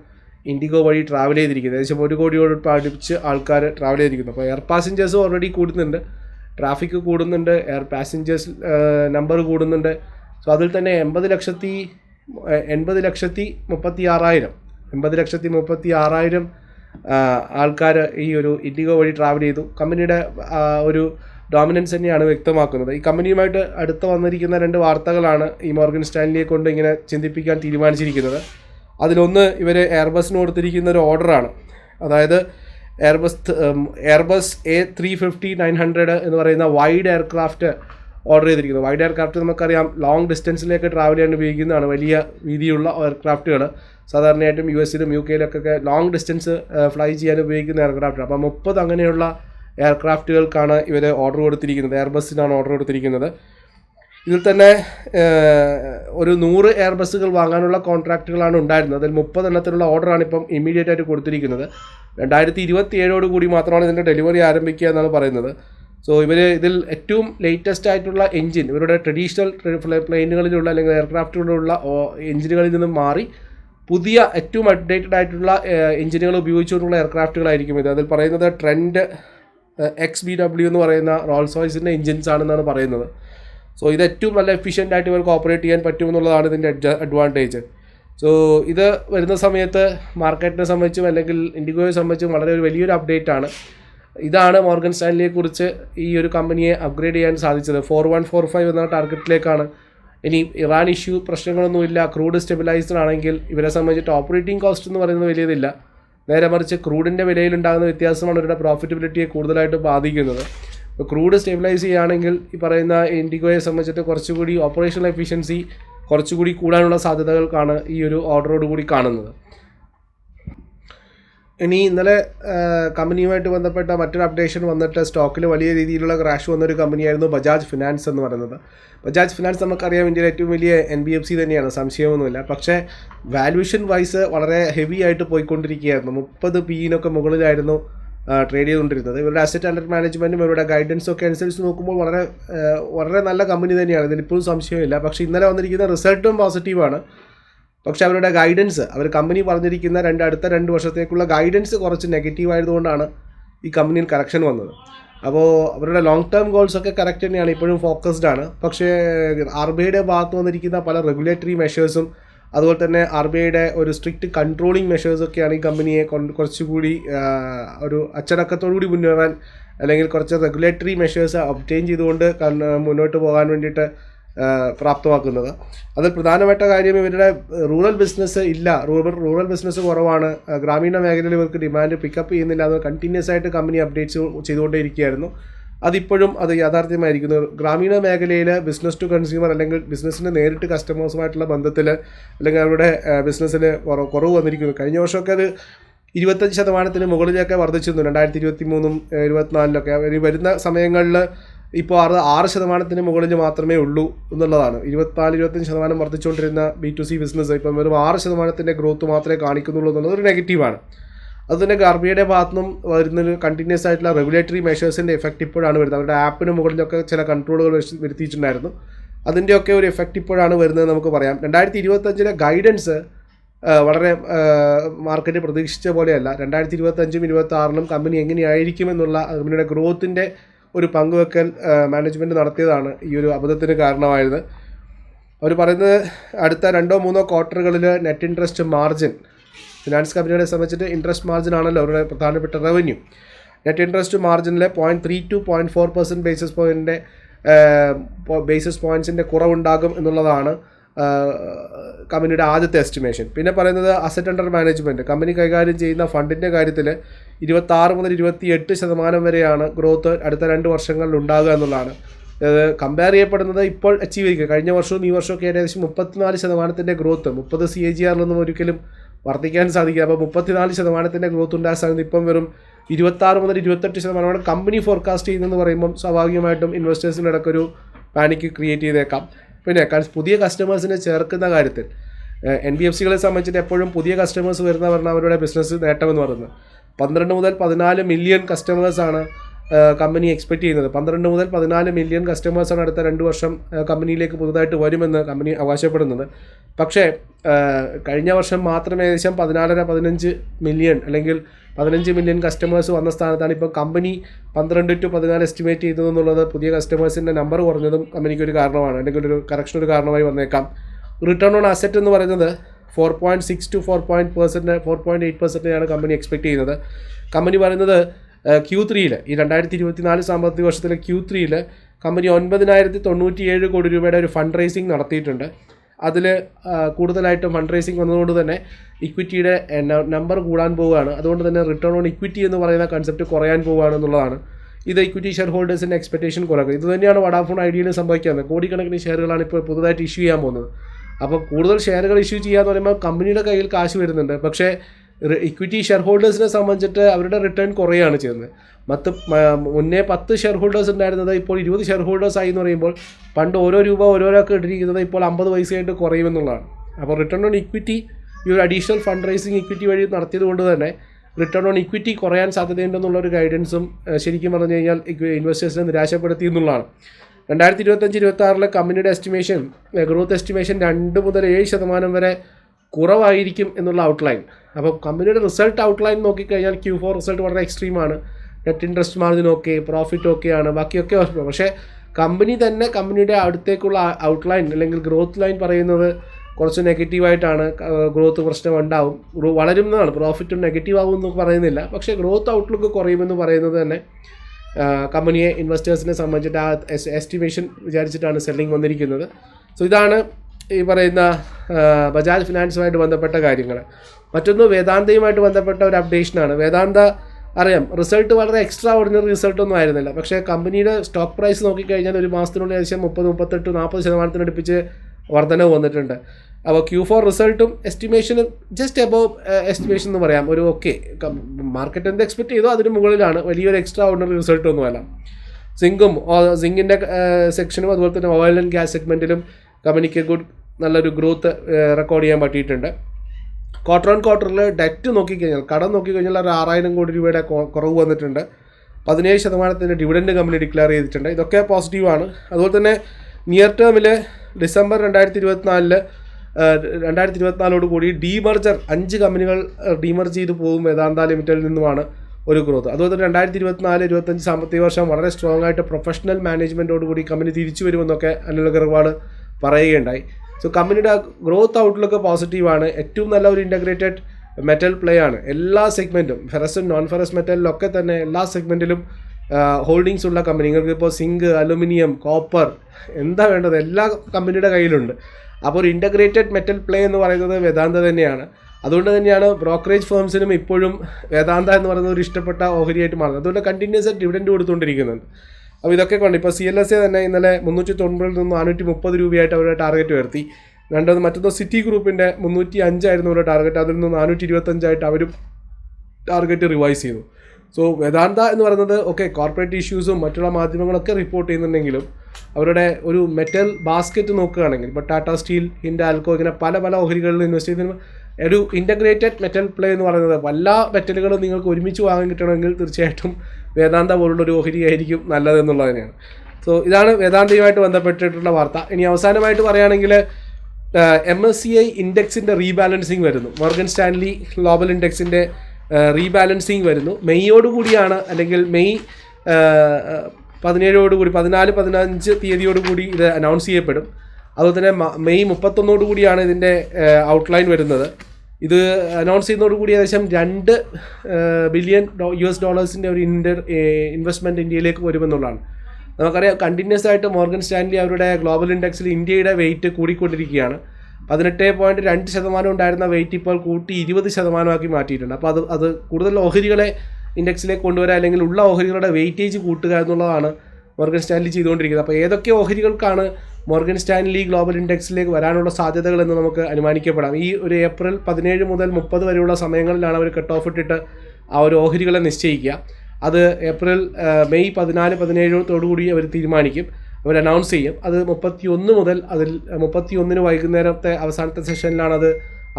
Speaker 1: ഇൻഡിഗോ വഴി ട്രാവൽ ചെയ്തിരിക്കുന്നത്. ഏകദേശം ഒരു കോടിയോട് അടുപ്പിച്ച് ആൾക്കാർ ട്രാവൽ ചെയ്തിരിക്കുന്നു. അപ്പോൾ എയർ പാസഞ്ചേഴ്സ് ഓൾറെഡി കൂടുന്നുണ്ട്. ട്രാഫിക് കൂടുന്നുണ്ട്. എയർ പാസഞ്ചേഴ്സ് നമ്പർ കൂടുന്നുണ്ട്. സോ അതിൽ തന്നെ എൺപത് ലക്ഷത്തി എൺപത് ലക്ഷത്തി മുപ്പത്തി ആറായിരം എൺപത് ലക്ഷത്തി മുപ്പത്തി ആറായിരം ആൾക്കാർ ഈ ഒരു ഇൻഡിഗോ വഴി ട്രാവൽ ചെയ്തു. കമ്പനിയുടെ ഒരു ഡോമിനൻസ് തന്നെയാണ് വ്യക്തമാക്കുന്നത്. ഈ കമ്പനിയുമായിട്ട് അടുത്ത് വന്നിരിക്കുന്ന രണ്ട് വാർത്തകളാണ് ഈ മോർഗൻ സ്റ്റാൻലിയെ കൊണ്ട് ഇങ്ങനെ ചിന്തിപ്പിക്കാൻ തീരുമാനിച്ചിരിക്കുന്നത്. അതിലൊന്ന് ഇവർ എയർബസിന് കൊടുത്തിരിക്കുന്ന ഒരു ഓർഡറാണ് അതായത് Airbus Airbus A three fifty nine hundred എന്ന് പറയുന്ന വൈഡ് എയർക്രാഫ്റ്റ് ഓർഡർ ചെയ്തിരിക്കുന്നത് വൈഡ് എയർക്രാഫ്റ്റ് നമുക്കറിയാം ലോങ് ഡിസ്റ്റൻസിലേക്ക് ട്രാവൽ ചെയ്യാൻ ഉപയോഗിക്കുന്നതാണ് വലിയ വീതിയുള്ള എയർക്രാഫ്റ്റുകൾ സാധാരണയായിട്ടും യു എസിലും യു കെയിലൊക്കെ ലോങ് ഡിസ്റ്റൻസ് ഫ്ലൈ ചെയ്യാൻ ഉപയോഗിക്കുന്ന എയർക്രാഫ്റ്റ് അപ്പോൾ മുപ്പത് അങ്ങനെയുള്ള എയർക്രാഫ്റ്റുകൾക്കാണ് ഇവർ ഓർഡർ കൊടുത്തിരിക്കുന്നത്. എയർബസിനാണ് ഓർഡർ കൊടുത്തിരിക്കുന്നത്. ഇതിൽ തന്നെ ഒരു നൂറ് എയർ ബസ്സുകൾ വാങ്ങാനുള്ള കോൺട്രാക്റ്റുകളാണ് ഉണ്ടായിരുന്നത്. അതിൽ മുപ്പതെണ്ണത്തിനുള്ള ഓർഡറാണ് ഇപ്പം ഇമ്മീഡിയറ്റ് ആയിട്ട് കൊടുത്തിരിക്കുന്നത്. രണ്ടായിരത്തി ഇരുപത്തി ഏഴോട് കൂടി മാത്രമാണ് ഇതിന്റെ ഡെലിവറി ആരംഭിക്കുക എന്നാണ് പറയുന്നത്. സോ ഇവർ ഇതിൽ ഏറ്റവും ലേറ്റസ്റ്റ് ആയിട്ടുള്ള എഞ്ചിൻ ഇവരുടെ ട്രഡീഷണൽ പ്ലെയിനുകളിലുള്ള അല്ലെങ്കിൽ എയർക്രാഫ്റ്റുകളിലുള്ള എഞ്ചിനുകളിൽ നിന്നും മാറി പുതിയ ഏറ്റവും അപ്ഡേറ്റഡ് ആയിട്ടുള്ള എഞ്ചിനുകൾ ഉപയോഗിച്ചുകൊണ്ടുള്ള എയർക്രാഫ്റ്റുകളായിരിക്കും ഇത്. അതിൽ പറയുന്നത് ട്രെൻഡ് എക്സ് ബി ഡബ്ല്യു എന്ന് പറയുന്ന റോൾസ് റോയ്സിന്റെ എഞ്ചിൻസ് ആണെന്നാണ് പറയുന്നത്. സോ ഇത് ഏറ്റവും നല്ല എഫിഷ്യന്റ് ആയിട്ട് ഇവർക്ക് ഓപ്പറേറ്റ് ചെയ്യാൻ പറ്റുമെന്നുള്ളതാണ് ഇതിന്റെ അഡ്വാന്റേജ് സോ ഇത് വരുന്ന സമയത്ത് മാർക്കറ്റിനെ സംബന്ധിച്ചും അല്ലെങ്കിൽ ഇൻഡിഗോയെ സംബന്ധിച്ചും വളരെ ഒരു വലിയൊരു അപ്ഡേറ്റ് ആണ്. ഇതാണ് മോർഗൻ സ്റ്റാൻലിയെ കുറിച്ച് ഈ ഒരു കമ്പനിയെ അപ്ഗ്രേഡ് ചെയ്യാൻ സാധിച്ചത്. ഫോർ വൺ ഫോർ ഫൈവ് എന്ന ടാർഗറ്റിലേക്കാണ് ഇനി ഇറാൻ ഇഷ്യൂ പ്രശ്നങ്ങളൊന്നുമില്ല. ക്രൂഡ് സ്റ്റെബിലൈസ്ഡ് ആണെങ്കിൽ ഇവരെ സംബന്ധിച്ചിട്ട് ഓപ്പറേറ്റിംഗ് കോസ്റ്റ് എന്ന് പറയുന്നത് വലിയതില്ല. നേരെ മറിച്ച് ക്രൂഡിന്റെ വിലയിലുണ്ടാകുന്ന വ്യത്യാസമാണ് ഇവരുടെ പ്രോഫിറ്റബിലിറ്റിയെ കൂടുതലായിട്ട് ബാധിക്കുന്നത്. ഇപ്പോൾ ക്രൂഡ് സ്റ്റെബിലൈസ് ചെയ്യുകയാണെങ്കിൽ ഈ പറയുന്ന ഇൻഡിഗോയെ സംബന്ധിച്ചിട്ട് കുറച്ചുകൂടി ഓപ്പറേഷണൽ എഫിഷ്യൻസി കുറച്ചുകൂടി കൂടാനുള്ള സാധ്യതകൾക്കാണ് ഈ ഒരു ഓർഡറോട് കൂടി കാണുന്നത്. ഇനി ഇന്നലെ കമ്പനിയുമായിട്ട് ബന്ധപ്പെട്ട മറ്റൊരു അപ്ഡേഷൻ വന്നിട്ട് സ്റ്റോക്കിൽ വലിയ രീതിയിലുള്ള ക്രാഷ് വന്നൊരു കമ്പനിയായിരുന്നു ബജാജ് ഫിനാൻസ് എന്ന് പറയുന്നത്. ബജാജ് ഫിനാൻസ് നമുക്കറിയാം ഇന്ത്യയിലെ ഏറ്റവും വലിയ എൻ ബി എഫ് സി തന്നെയാണ് സംശയമൊന്നുമില്ല. പക്ഷേ വാല്യൂഷൻ വൈസ് വളരെ ഹെവി ആയിട്ട് പോയിക്കൊണ്ടിരിക്കുകയായിരുന്നു. മുപ്പത് പിന്നൊക്കെ മുകളിലായിരുന്നു ട്രേഡ് ചെയ്തുകൊണ്ടിരുന്നത്. ഇവരുടെ അസറ്റ് അണ്ടർ മാനേജ്മെന്റും ഇവരുടെ ഗൈഡൻസും ഒക്കെ അനുസരിച്ച് നോക്കുമ്പോൾ വളരെ വളരെ നല്ല കമ്പനി തന്നെയാണ്. ഇതിലിപ്പോഴും സംശയമില്ല. പക്ഷേ ഇന്നലെ വന്നിരിക്കുന്ന റിസൾട്ടും പോസിറ്റീവാണ് പക്ഷേ അവരുടെ ഗൈഡൻസ് അവർ കമ്പനി പറഞ്ഞിരിക്കുന്ന രണ്ട് അടുത്ത രണ്ട് വർഷത്തേക്കുള്ള ഗൈഡൻസ് കുറച്ച് നെഗറ്റീവ് ആയതുകൊണ്ടാണ് ഈ കമ്പനിയിൽ കറക്ഷൻ വന്നത്. അപ്പോൾ അവരുടെ ലോങ് ടേം ഗോൾസ് ഒക്കെ കറക്റ്റ് തന്നെയാണ് ഇപ്പോഴും ഫോക്കസ്ഡ് ആണ്. പക്ഷേ ആർ ബി ഐയുടെ ഭാഗത്ത് വന്നിരിക്കുന്ന പല റെഗുലേറ്ററി മെഷേഴ്സും അതുപോലെ തന്നെ ആർ ബി ഐയുടെ ഒരു സ്ട്രിക്റ്റ് കൺട്രോളിങ് മെഷേഴ്സൊക്കെയാണ് ഈ കമ്പനിയെ കുറച്ചുകൂടി ഒരു അച്ചടക്കത്തോടു കൂടി മുന്നേറാൻ അല്ലെങ്കിൽ കുറച്ച് റെഗുലേറ്ററി മെഷേഴ്സ് ഒബ്റ്റെയിൻ ചെയ്തുകൊണ്ട് മുന്നോട്ട് പോകാൻ വേണ്ടിയിട്ട് പ്രാപ്തമാക്കുന്നത്. അതിൽ പ്രധാനപ്പെട്ട കാര്യം ഇവരുടെ റൂറൽ ബിസിനസ് ഇല്ല. റൂറൽ റൂറൽ ബിസിനസ് കുറവാണ്. ഗ്രാമീണ മേഖലയിൽ ഇവർക്ക് ഡിമാൻഡ് പിക്കപ്പ് ചെയ്യുന്നില്ല. അത് കണ്ടിന്യൂസ് ആയിട്ട് കമ്പനി അപ്ഡേറ്റ്സ് ചെയ്തുകൊണ്ടേയിരിക്കുകയായിരുന്നു. അതിപ്പോഴും അത് യാഥാർത്ഥ്യമായിരിക്കുന്നു. ഗ്രാമീണ മേഖലയിൽ ബിസിനസ് ടു കൺസ്യൂമർ അല്ലെങ്കിൽ ബിസിനസ്സിന് നേരിട്ട് കസ്റ്റമേഴ്സുമായിട്ടുള്ള ബന്ധത്തിൽ അല്ലെങ്കിൽ അവരുടെ ബിസിനസ്സിൽ കുറവ് വന്നിരിക്കുന്നു. കഴിഞ്ഞ വർഷമൊക്കെ അത് ഇരുപത്തഞ്ച് ശതമാനത്തിന് മുകളിലൊക്കെ വർദ്ധിച്ചിരുന്നു. രണ്ടായിരത്തി ഇരുപത്തി മൂന്നും ഇരുപത്തിനാലിലൊക്കെ. വരുന്ന സമയങ്ങളിൽ ഇപ്പോൾ ആറ് ആറ് ശതമാനത്തിന് മുകളിൽ മാത്രമേ ഉള്ളൂ എന്നുള്ളതാണ്. ഇരുപത്തിനാല് ഇരുപത്തഞ്ച് ശതമാനം വർദ്ധിച്ചുകൊണ്ടിരുന്ന ബി ടു സി ബിസിനസ് ഇപ്പം വെറും ആറ് ശതമാനത്തിന്റെ ഗ്രോത്ത് മാത്രമേ കാണിക്കുന്നുള്ളൂ എന്നുള്ളത് ഒരു നെഗറ്റീവാണ് അതുതന്നെ ഗർബിയുടെ ഭാഗത്തുനിന്നും വരുന്നൊരു കണ്ടിന്യൂസ് ആയിട്ടുള്ള റെഗുലേറ്ററി മെഷേഴ്സിന്റെ എഫക്റ്റ് ഇപ്പോഴാണ് വരുന്നത്. അവരുടെ ആപ്പിന് മുകളിലൊക്കെ ചില കൺട്രോളുകൾ വരുത്തിയിട്ടുണ്ടായിരുന്നു. അതിന്റെയൊക്കെ ഒരു എഫക്റ്റ് ഇപ്പോഴാണ് വരുന്നത് നമുക്ക് പറയാം. രണ്ടായിരത്തി ഇരുപത്തഞ്ചിലെ ഗൈഡൻസ് വളരെ മാർക്കറ്റ് പ്രതീക്ഷിച്ച പോലെയല്ല. രണ്ടായിരത്തി ഇരുപത്തഞ്ചും ഇരുപത്തി ആറിലും കമ്പനി എങ്ങനെയായിരിക്കും എന്നുള്ള കമ്പനിയുടെ ഗ്രോത്തിന്റെ ഒരു പങ്കുവെക്കൽ മാനേജ്മെന്റ് നടത്തിയതാണ് ഈ ഒരു അബദ്ധത്തിന് കാരണമായത്. അവർ പറയുന്നത് അടുത്ത രണ്ടോ മൂന്നോ ക്വാർട്ടറുകളിൽ നെറ്റ് ഇൻട്രസ്റ്റ് മാർജിൻ ഫിനാൻസ് കമ്പനികളെ സംബന്ധിച്ചിട്ട് ഇൻട്രസ്റ്റ് മാർജിൻ ആണല്ലോ അവരുടെ പ്രധാനപ്പെട്ട revenue net interest മാർജിനിലെ point three to point four percent basis പോയിന്റിന്റെ ബേസിസ് പോയിന്റ്സിന്റെ കുറവുണ്ടാകും എന്നുള്ളതാണ് കമ്പനിയുടെ ആദ്യത്തെ എസ്റ്റിമേഷൻ പിന്നെ പറയുന്നത് അസറ്റ് അണ്ടർ മാനേജ്മെന്റ് കമ്പനി കൈകാര്യം ചെയ്യുന്ന ഫണ്ടിന്റെ കാര്യത്തിൽ ഇരുപത്താറ് മുതൽ ഇരുപത്തി എട്ട് ശതമാനം വരെയാണ് ഗ്രോത്ത് അടുത്ത രണ്ട് വർഷങ്ങളിൽ ഉണ്ടാകുക എന്നുള്ളതാണ്. കമ്പയർ ചെയ്യപ്പെടുന്നത് ഇപ്പോൾ അച്ചീവ് ചെയ്യുക. കഴിഞ്ഞ വർഷവും ഈ വർഷമൊക്കെ ഏകദേശം മുപ്പത്തിനാല് ശതമാനത്തിന്റെ ഗ്രോത്ത് മുപ്പത് സി എ ജി ആറിലൊന്നും ഒരിക്കലും വർദ്ധിക്കാൻ സാധിക്കില്ല. അപ്പോൾ മുപ്പത്തിനാല് ശതമാനത്തിന്റെ ഗ്രോത്ത് ഉണ്ടാകാൻ സാധ്യത ഇപ്പം വെറും ഇരുപത്താറ് മുതൽ ഇരുപത്തെട്ട് ശതമാനമാണ് കമ്പനി ഫോർകാസ്റ്റ് ചെയ്യുന്നതെന്ന് പറയുമ്പം സ്വാഭാവികമായിട്ടും ഇൻവെസ്റ്റേഴ്സിന്റെ ഇടയ്ക്കൊരു പാനിക്ക് ക്രിയേറ്റ് ചെയ്തേക്കാം. പിന്നെ പുതിയ കസ്റ്റമേഴ്സിനെ ചേർക്കുന്ന കാര്യത്തിൽ എൻ ബി എഫ് സികളെ സംബന്ധിച്ചിട്ട് എപ്പോഴും പുതിയ കസ്റ്റമേഴ്സ് വരുന്ന പറഞ്ഞാൽ അവരുടെ ബിസിനസ് നേട്ടമെന്ന് പറയുന്നത്. പന്ത്രണ്ട് മുതൽ പതിനാല് മില്യൺ കസ്റ്റമേഴ്സാണ് കമ്പനി എക്സ്പെക്ട് ചെയ്യുന്നത്. പന്ത്രണ്ട് മുതൽ പതിനാല് മില്യൺ കസ്റ്റമേഴ്സാണ് അടുത്ത രണ്ട് വർഷം കമ്പനിയിലേക്ക് പുതുതായിട്ട് വരുമെന്ന് കമ്പനി അവകാശപ്പെടുന്നത്. പക്ഷേ കഴിഞ്ഞ വർഷം മാത്രം ഏകദേശം പതിനാലര പതിനഞ്ച് മില്യൺ അല്ലെങ്കിൽ പതിനഞ്ച് മില്യൺ കസ്റ്റമേഴ്സ് വന്ന സ്ഥാനത്താണ് ഇപ്പോൾ കമ്പനി പന്ത്രണ്ട് ടു പതിനാല് എസ്റ്റിമേറ്റ് ചെയ്തതെന്നുള്ളത് പുതിയ കസ്റ്റമേഴ്സിന്റെ നമ്പർ കുറഞ്ഞതും കമ്പനിക്ക് ഒരു കാരണമാണ് അല്ലെങ്കിൽ ഒരു കറക്ഷൻ ഒരു കാരണമായി വന്നേക്കാം. റിട്ടേൺ ഓൺ അസറ്റ് എന്ന് പറയുന്നത് four point six to four point percent four point eight പെർസെന്റേജാണ് company expect ചെയ്യുന്നത്. കമ്പനി പറയുന്നത് ക്യൂ ത്രീയിൽ ഈ രണ്ടായിരത്തി ഇരുപത്തി നാല് സാമ്പത്തിക വർഷത്തിലെ ക്യൂ ത്രീയിൽ കമ്പനി ഒൻപതിനായിരത്തി തൊണ്ണൂറ്റി ഏഴ് കോടി രൂപയുടെ ഒരു ഫണ്ട് റേസിംഗ് നടത്തിയിട്ടുണ്ട് അതിൽ കൂടുതലായിട്ടും ഫണ്ട് റേസിംഗ് വന്നതുകൊണ്ട് തന്നെ ഇക്വിറ്റിയുടെ നമ്പർ കൂടാൻ പോവുകയാണ്. അതുകൊണ്ട് തന്നെ റിട്ടേൺ ഓൺ ഇക്വിറ്റി എന്ന് പറയുന്ന കൺസെപ്റ്റ് കുറയാൻ പോവുകയാണ് എന്നുള്ളതാണ്. ഇത് ഇക്വിറ്റി ഷെയർ ഹോൾഡേഴ്സിന്റെ എക്സ്പെക്ടേഷൻ കുറയ്ക്കും. ഇത് തന്നെയാണ് വഡാഫോൺ ഐഡിയയിൽ സംഭവിക്കുന്നത് കോടിക്കണക്കിന് ഷെയറുകളാണ് ഇപ്പോൾ പുതുതായിട്ട് ഇഷ്യൂ ചെയ്യാൻ പോകുന്നത്. അപ്പോൾ കൂടുതൽ ഷെയറുകൾ ഇഷ്യൂ ചെയ്യാന്ന് പറയുമ്പോൾ കമ്പനിയുടെ കയ്യിൽ കാശ് വരുന്നുണ്ട്. പക്ഷേ ഇക്വിറ്റി ഷെയർ ഹോൾഡേഴ്സിനെ സംബന്ധിച്ചിട്ട് അവരുടെ റിട്ടേൺ കുറയാണ് ചെയ്യുന്നത്. മത്ത് മുന്നേ പത്ത് ഷെയർ ഹോൾഡേഴ്സ് ഉണ്ടായിരുന്നത് ഇപ്പോൾ ഇരുപത് ഷെയർ ഹോൾഡേഴ്സ് ആയി എന്ന് പറയുമ്പോൾ പണ്ട് ഓരോ രൂപ ഓരോരാൾക്ക് ഇട്ടിരിക്കുന്നത് ഇപ്പോൾ അമ്പത് പൈസയായിട്ട് കുറയുമെന്നുള്ളതാണ് അപ്പോൾ റിട്ടേൺ ഓൺ ഇക്വിറ്റി ഈ ഒരു അഡീഷണൽ ഫണ്ട് റൈസിങ് ഇക്വിറ്റി വഴി നടത്തിയത് കൊണ്ട് തന്നെ റിട്ടേൺ ഓൺ ഇക്വിറ്റി കുറയാൻ സാധ്യതയുണ്ടെന്നുള്ളൊരു ഗൈഡൻസും ശരിക്കും പറഞ്ഞു കഴിഞ്ഞാൽ ഇൻവെസ്റ്റേഴ്സിനെ നിരാശപ്പെടുത്തി എന്നുള്ളതാണ്. രണ്ടായിരത്തി ഇരുപത്തഞ്ച് ഇരുപത്തി ആറിലെ കമ്പനിയുടെ എസ്റ്റിമേഷൻ ഗ്രോത്ത് എസ്റ്റിമേഷൻ രണ്ട് മുതൽ ഏഴ് ശതമാനം വരെ കുറവായിരിക്കും എന്നുള്ള ഔട്ട്ലൈൻ അപ്പോൾ കമ്പനിയുടെ റിസൾട്ട് ഔട്ട്ലൈൻ നോക്കിക്കഴിഞ്ഞാൽ ക്യൂ ഫോർ റിസൾട്ട് വളരെ എക്സ്ട്രീമാണ് net interest margin okay profit ഓക്കെയാണ് ബാക്കിയൊക്കെ ഓക്കെ. പക്ഷേ കമ്പനി തന്നെ കമ്പനിയുടെ അടുത്തേക്കുള്ള ഔട്ട്ലൈൻ അല്ലെങ്കിൽ ഗ്രോത്ത് ലൈൻ പറയുന്നത് കുറച്ച് നെഗറ്റീവായിട്ടാണ് ഗ്രോത്ത് പ്രശ്നം ഉണ്ടാവും. വളരുന്നതാണ് പ്രോഫിറ്റ് നെഗറ്റീവ് ആകും പറയുന്നില്ല. പക്ഷേ ഗ്രോത്ത് ഔട്ട്ലുക്ക് കുറയുമെന്ന് പറയുന്നത് തന്നെ കമ്പനിയെ ഇൻവെസ്റ്റേഴ്സിനെ സംബന്ധിച്ചിട്ട് ആ എസ്റ്റിമേഷൻ വിചാരിച്ചിട്ടാണ് സെല്ലിംഗ് വന്നിരിക്കുന്നത്. സോ ഇതാണ് ഈ പറയുന്ന ബജാജ് ഫിനാൻസുമായിട്ട് ബന്ധപ്പെട്ട കാര്യങ്ങൾ മറ്റൊന്ന് വേദാന്തയുമായിട്ട് ബന്ധപ്പെട്ട ഒരു അപ്ഡേഷനാണ് വേദാന്ത അറിയാം റിസൾട്ട് വളരെ എക്സ്ട്രാ ഓർഡിനറി റിസൾട്ടൊന്നും ആയിരുന്നില്ല. പക്ഷേ കമ്പനിയുടെ സ്റ്റോക്ക് പ്രൈസ് നോക്കിക്കഴിഞ്ഞാൽ ഒരു മാസത്തിനുള്ളിൽ ഏകദേശം മുപ്പത് മുപ്പത്തെട്ട് നാൽപ്പത് ശതമാനത്തിനടുപ്പിച്ച് വർധനവ് വന്നിട്ടുണ്ട്. അപ്പോൾ ക്യൂ ഫോർ റിസൾട്ടും എസ്റ്റിമേഷനും ജസ്റ്റ് എബോവ് എസ്റ്റിമേഷൻ എന്ന് പറയാം. ഒരു ഓക്കെ മാർക്കറ്റ് എന്ത് എക്സ്പെക്ട് ചെയ്തോ അതിന് മുകളിലാണ് വലിയൊരു എക്സ്ട്രാ ഓർഡിനറി റിസൾട്ട് ഒന്നുമല്ല സിങ്കും സിങ്കിന്റെ സെക്ഷനും അതുപോലെ തന്നെ ഓയിൽ ആൻഡ് ഗ്യാസ് സെഗ്മെന്റിലും കമ്പനിക്ക് ഗുഡ് നല്ലൊരു ഗ്രോത്ത് റെക്കോർഡ് ചെയ്യാൻ പറ്റിയിട്ടുണ്ട്. ക്വാർട്ടർ ഓൺ ക്വാർട്ടറിൽ ഡെറ്റ് നോക്കിക്കഴിഞ്ഞാൽ കടം നോക്കിക്കഴിഞ്ഞാൽ ഒരു ആറായിരം കോടി രൂപയുടെ കുറവ് വന്നിട്ടുണ്ട്. പതിനേഴ് ശതമാനത്തിന്റെ ഡിവിഡൻഡ് കമ്പനി ഡിക്ലെയർ ചെയ്തിട്ടുണ്ട്. ഇതൊക്കെ പോസിറ്റീവാണ് അതുപോലെ തന്നെ നിയർ ടേമിൽ ഡിസംബർ രണ്ടായിരത്തി ഇരുപത്തിനാലിൽ രണ്ടായിരത്തി ഇരുപത്തിനാലോട് കൂടി ഡീമർജർ അഞ്ച് കമ്പനികൾ ഡീമർജ് ചെയ്ത് പോകും വേദാന്ത ലിമിറ്റഡിൽ നിന്നുമാണ് ഒരു ഗ്രോത്ത് അതുപോലെ തന്നെ രണ്ടായിരത്തി ഇരുപത്തിനാല് ഇരുപത്തഞ്ച് സാമ്പത്തിക വർഷം വളരെ സ്ട്രോങ് ആയിട്ട് പ്രൊഫഷണൽ മാനേജ്മെന്റോട് കൂടി കമ്പനി തിരിച്ചു വരുമെന്നൊക്കെ അനിൽ അഗർവാൾ പറയുകയുണ്ടായി. സോ കമ്പനിയുടെ ഗ്രോത്ത് ഔട്ട്ലുക്ക് പോസിറ്റീവാണ് ഏറ്റവും നല്ല ഒരു ഇന്റഗ്രേറ്റഡ് മെറ്റൽ പ്ലേ ആണ്. എല്ലാ സെഗ്മെന്റും ഫെറസും നോൺ ഫെറസ് മെറ്റലിലൊക്കെ തന്നെ എല്ലാ സെഗ്മെന്റിലും ഹോൾഡിങ്സ് ഉള്ള കമ്പനികൾക്ക് ഇപ്പോൾ സിങ്ക് അലുമിനിയം കോപ്പർ എന്താ വേണ്ടത്? എല്ലാ കമ്പനിയുടെ കയ്യിലുണ്ട്. അപ്പോൾ ഒരു ഇന്റഗ്രേറ്റഡ് മെറ്റൽ പ്ലേ എന്ന് പറയുന്നത് വേദാന്ത തന്നെയാണ്. അതുകൊണ്ട് തന്നെയാണ് ബ്രോക്കറേജ് ഫേംസിനും ഇപ്പോഴും വേദാന്ത എന്ന് പറയുന്നത് ഒരു ഇഷ്ടപ്പെട്ട ഓഹരിയായിട്ട് മാറുന്നത്. അതുകൊണ്ട് കണ്ടിന്യൂസ് ഡിവിഡൻഡ് കൊടുത്തുകൊണ്ടിരിക്കുന്നുണ്ട്. അപ്പോൾ ഇതൊക്കെ കൊണ്ട് ഇപ്പോൾ സി എൽ എസ് എ തന്നെ ഇന്നലെ മുന്നൂറ്റി തൊണ്ണൂറിൽ നിന്ന് നാനൂറ്റി മുപ്പത് രൂപയായിട്ട് അവരുടെ ടാർഗറ്റ് ഉയർത്തി. രണ്ടത് മറ്റൊന്ന് സിറ്റി ഗ്രൂപ്പിന്റെ മുന്നൂറ്റി അഞ്ചായിരുന്നു അവരുടെ ടാർഗറ്റ് അതിൽ നിന്ന് നാനൂറ്റി ഇരുപത്തഞ്ചായിട്ട് അവരും ടാർഗറ്റ് റിവൈസ് ചെയ്തു. സോ വേദാന്ത എന്ന് പറയുന്നത് ഓക്കെ കോർപ്പറേറ്റ് ഇഷ്യൂസും മറ്റുള്ള മാധ്യമങ്ങളൊക്കെ റിപ്പോർട്ട് ചെയ്യുന്നുണ്ടെങ്കിലും അവരുടെ ഒരു മെറ്റൽ ബാസ്ക്കറ്റ് നോക്കുകയാണെങ്കിൽ ഇപ്പോൾ ടാറ്റ സ്റ്റീൽ ഹിൻഡാൽക്കോ ഇങ്ങനെ പല പല ഓഹരികളിൽ ഇൻവെസ്റ്റ് ചെയ്യുന്ന ഒരു ഇന്റഗ്രേറ്റഡ് മെറ്റൽ പ്ലേ എന്ന് പറയുന്നത് എല്ലാ മെറ്റലുകളും നിങ്ങൾക്ക് ഒരുമിച്ച് വാങ്ങാൻ കിട്ടണമെങ്കിൽ തീർച്ചയായിട്ടും വേദാന്ത പോലുള്ള ഒരു ഓഹരി ആയിരിക്കും നല്ലതെന്നുള്ളത് തന്നെയാണ്. സോ ഇതാണ് വേദാന്തയുമായിട്ട് ബന്ധപ്പെട്ടിട്ടുള്ള വാർത്ത. ഇനി അവസാനമായിട്ട് പറയുകയാണെങ്കിൽ എം എസ് സി ഐ ഇൻഡെക്സിന്റെ റീബാലൻസിങ് വരുന്നു. മോർഗൻ സ്റ്റാൻലി ഗ്ലോബൽ ഇൻഡെക്സിന്റെ റീബാലൻസിങ് വരുന്നു. മെയ്യോട് കൂടിയാണ് അല്ലെങ്കിൽ മെയ് പതിനേഴോട് കൂടി പതിനാല് പതിനഞ്ച് തീയതിയോട് കൂടി ഇത് അനൗൺസ് ചെയ്യപ്പെടും. അതുപോലെ തന്നെ മെയ് മുപ്പത്തൊന്നോട് കൂടിയാണ് ഇതിന്റെ ഔട്ട്ലൈൻ വരുന്നത്. ഇത് അനൗൺസ് ചെയ്യുന്നതോടുകൂടി ഏകദേശം രണ്ട് ബില്യൺ യു എസ് ഡോളേഴ്സിന്റെ ഒരു ഇൻഡർ ഇൻവെസ്റ്റ്മെന്റ് ഇന്ത്യയിലേക്ക് വരുമെന്നുള്ളതാണ്. നമുക്കറിയാം കണ്ടിന്യൂസ് ആയിട്ട് മോർഗൻ സ്റ്റാൻലി അവരുടെ ഗ്ലോബൽ ഇൻഡെക്സിൽ ഇന്ത്യയുടെ വെയിറ്റ് കൂടിക്കൊണ്ടിരിക്കുകയാണ്. പതിനെട്ട് പോയിന്റ് രണ്ട് ശതമാനം ഉണ്ടായിരുന്ന വെയിറ്റ് ഇപ്പോൾ കൂട്ടി ഇരുപത് ശതമാനമാക്കി മാറ്റിയിട്ടുണ്ട്. അപ്പോൾ അത് അത് കൂടുതൽ ഓഹരികളെ ഇൻഡെക്സിലേക്ക് കൊണ്ടുവരിക അല്ലെങ്കിൽ ഉള്ള ഓഹരികളുടെ വെയിറ്റേജ് കൂട്ടുക എന്നുള്ളതാണ് മോർഗൻ സ്റ്റാൻലി ചെയ്തുകൊണ്ടിരിക്കുന്നത്. അപ്പോൾ ഏതൊക്കെ ഓഹരികൾക്കാണ് മോർഗൻ സ്റ്റാൻലി ഗ്ലോബൽ ഇൻഡെക്സിലേക്ക് വരാനുള്ള സാധ്യതകൾ എന്ന് നമുക്ക് അനുമാനിക്കപ്പെടാം. ഈ ഒരു ഏപ്രിൽ പതിനേഴ് മുതൽ മുപ്പത് വരെയുള്ള സമയങ്ങളിലാണ് അവർ കട്ട് ഓഫ് ഇട്ടിട്ട് ആ ഒരു ഓഹരികളെ നിശ്ചയിക്കുക. അത് ഏപ്രിൽ മെയ് പതിനാല് പതിനേഴോടുകൂടി അവർ തീരുമാനിക്കും. അവർ അനൗൺസ് ചെയ്യും. അത് മുപ്പത്തി ഒന്ന് മുതൽ അതിൽ മുപ്പത്തി ഒന്നിന് വൈകുന്നേരത്തെ അവസാനത്തെ സെഷനിലാണ് അത്